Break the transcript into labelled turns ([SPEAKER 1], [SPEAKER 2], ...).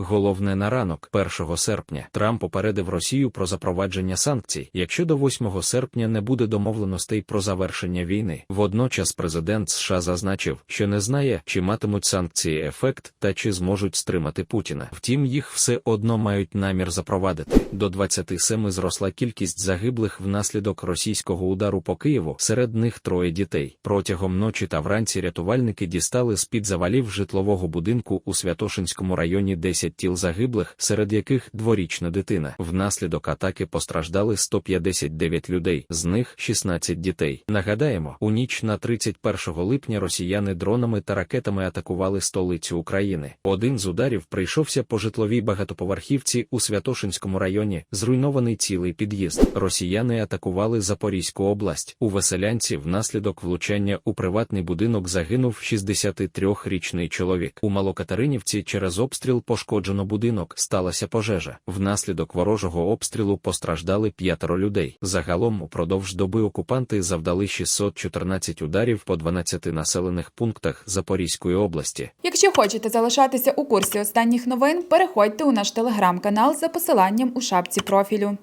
[SPEAKER 1] Головне на ранок, 1 серпня, Трамп попередив Росію про запровадження санкцій, якщо до 8 серпня не буде домовленостей про завершення війни. Водночас президент США зазначив, що не знає, чи матимуть санкції ефект та чи зможуть стримати Путіна. Втім, їх все одно мають намір запровадити. До 27 зросла кількість загиблих внаслідок російського удару по Києву, серед них троє дітей. Протягом ночі та вранці рятувальники дістали з-під завалів житлового будинку у Святошинському районі 10 тіл загиблих, серед яких дворічна дитина. Внаслідок атаки постраждали 159 людей, з них 16 дітей. Нагадаємо, у ніч на 31 липня росіяни дронами та ракетами атакували столицю України. Один з ударів прийшовся по житловій багатоповерхівці у Святошинському районі, зруйнований цілий під'їзд. Росіяни атакували Запорізьку область. У Веселянці внаслідок влучання у приватний будинок загинув 63-річний чоловік. У Малокатеринівці через обстріл пошкоджено будинок. Сталася пожежа. Внаслідок ворожого обстрілу постраждали п'ятеро людей. Загалом упродовж доби окупанти завдали 614 ударів по 12 населених пунктах Запорізької області.
[SPEAKER 2] Якщо хочете залишатися у курсі останніх новин, переходьте у наш телеграм-канал за посиланням у шапці профілю.